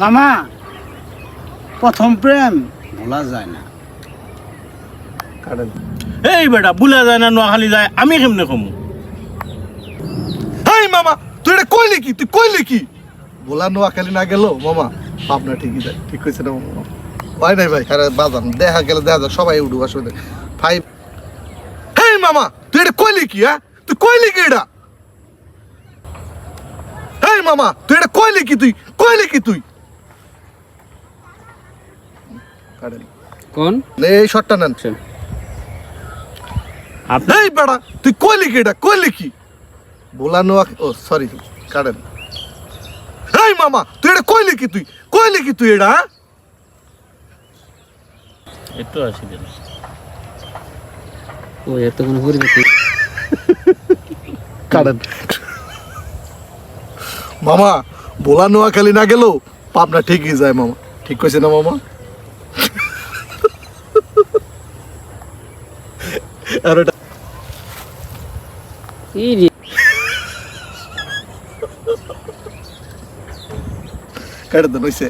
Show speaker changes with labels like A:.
A: মামা প্রথম প্রেম ভোলা যায় না।
B: এই বেটা বুলা যায় না নোয়াখালী যায় আমি কেমনে কমু?
C: হেই মামা তুই এটা কইলি কি? তুই কইলি কি? বলা নোয়াখালী না গেল মামা পাবনা ঠিকই যায় ঠিক কইছে না মামা? হয় নাই ভাই আরে বাজান দেখা গেলে দেখা যাক সবাই উঠু আসলে। ফাইভ হেই মামা তুই এটা কইলি কি হ্যাঁ? তুই কইলি কি এটা? হেই মামা তুই এটা কইলি কি তুই? কইলি কি তুই? কাটেন
D: কোন?
C: এই শটটা নেন।
B: আপনি
C: এই বেড়া তুই কইলি কি এটা? কইলি কি বোলা নোয়া ও সরি কাটেন এই মামা তুই এটা কইলি কি তুই? কইলি কি তুই এটা হ্যাঁ?
B: একটু আসি দিন।
D: ও এত কোনো পরিবর্তন
C: কাটেন মামা বোলা নোয়াখালী না গেলেও পাবনা ঠিকই যায় মামা। ঠিক কইছে না মামা? আর এটা
D: এই রে
C: কাটে দেন হইছে